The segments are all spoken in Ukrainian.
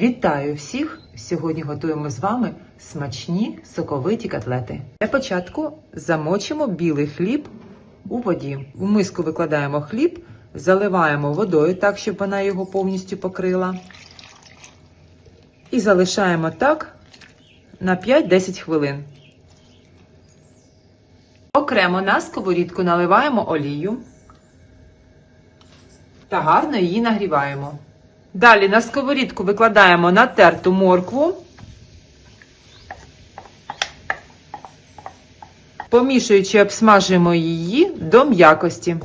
Вітаю всіх! Сьогодні готуємо з вами смачні соковиті котлети. Для початку замочимо білий хліб у воді. У миску викладаємо хліб, заливаємо водою так, щоб вона його повністю покрила. І залишаємо так на 5-10 хвилин. Окремо на сковорідку наливаємо олію та гарно її нагріваємо. Далі на сковорідку викладаємо натерту моркву, помішуючи, обсмажуємо її до м'якості.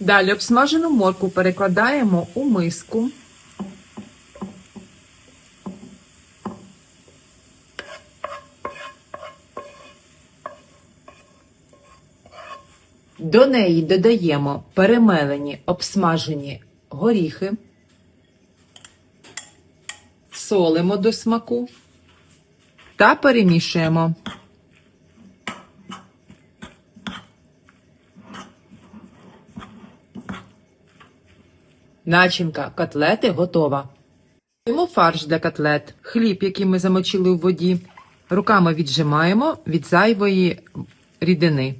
Далі обсмажену моркву перекладаємо у миску. До неї додаємо перемелені обсмажені горіхи, солимо до смаку та перемішуємо. Начинка котлети готова. Беремо фарш для котлет, хліб, який ми замочили у воді, руками віджимаємо від зайвої рідини.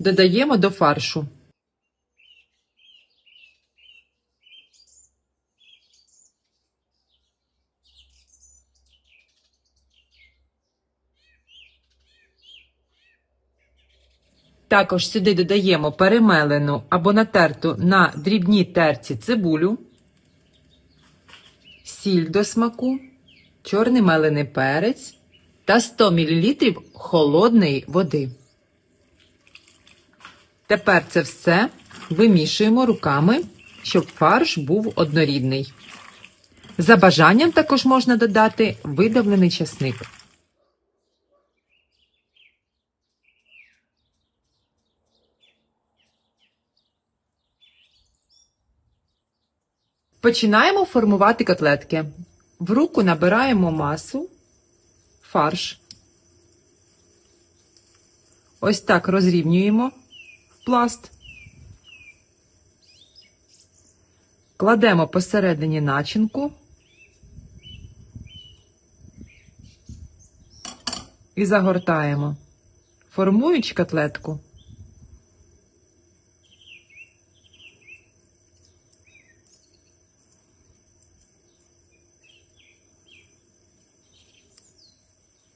Додаємо до фаршу. Також сюди додаємо перемелену або натерту на дрібній терці цибулю, сіль до смаку, чорний мелений перець та 100 мл холодної води. Тепер це все вимішуємо руками, щоб фарш був однорідний. За бажанням також можна додати видавлений часник. Починаємо формувати котлетки. В руку набираємо масу, фарш. Ось так розрівнюємо пласт. Кладемо посередині начинку і загортаємо, формуючи котлетку.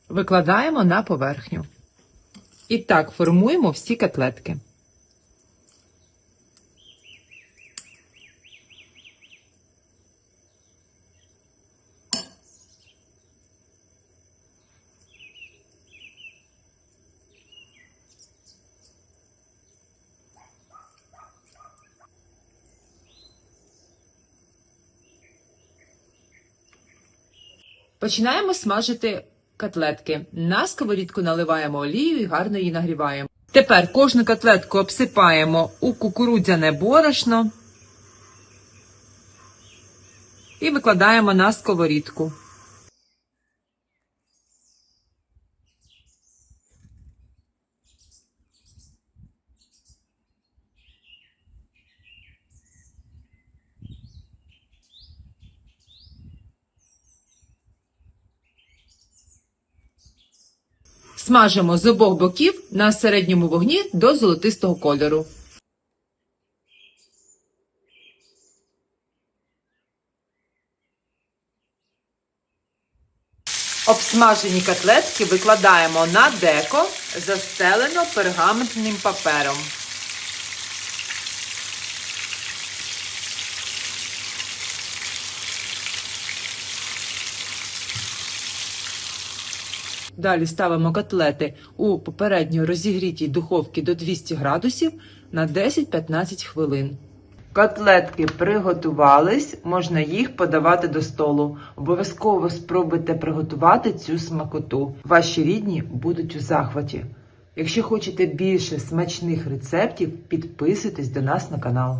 Викладаємо на поверхню. І так формуємо всі котлетки. Починаємо смажити котлетки. На сковорідку наливаємо олію і гарно її нагріваємо. Тепер кожну котлетку обсипаємо у кукурудзяне борошно і викладаємо на сковорідку. Смажимо з обох боків на середньому вогні до золотистого кольору. Обсмажені котлетки викладаємо на деко, застелено пергаментним папером. Далі ставимо котлети у попередньо розігрітій духовці до 200 градусів на 10-15 хвилин. Котлетки приготувались, можна їх подавати до столу. Обов'язково спробуйте приготувати цю смакоту. Ваші рідні будуть у захваті. Якщо хочете більше смачних рецептів, підписуйтесь до нас на канал.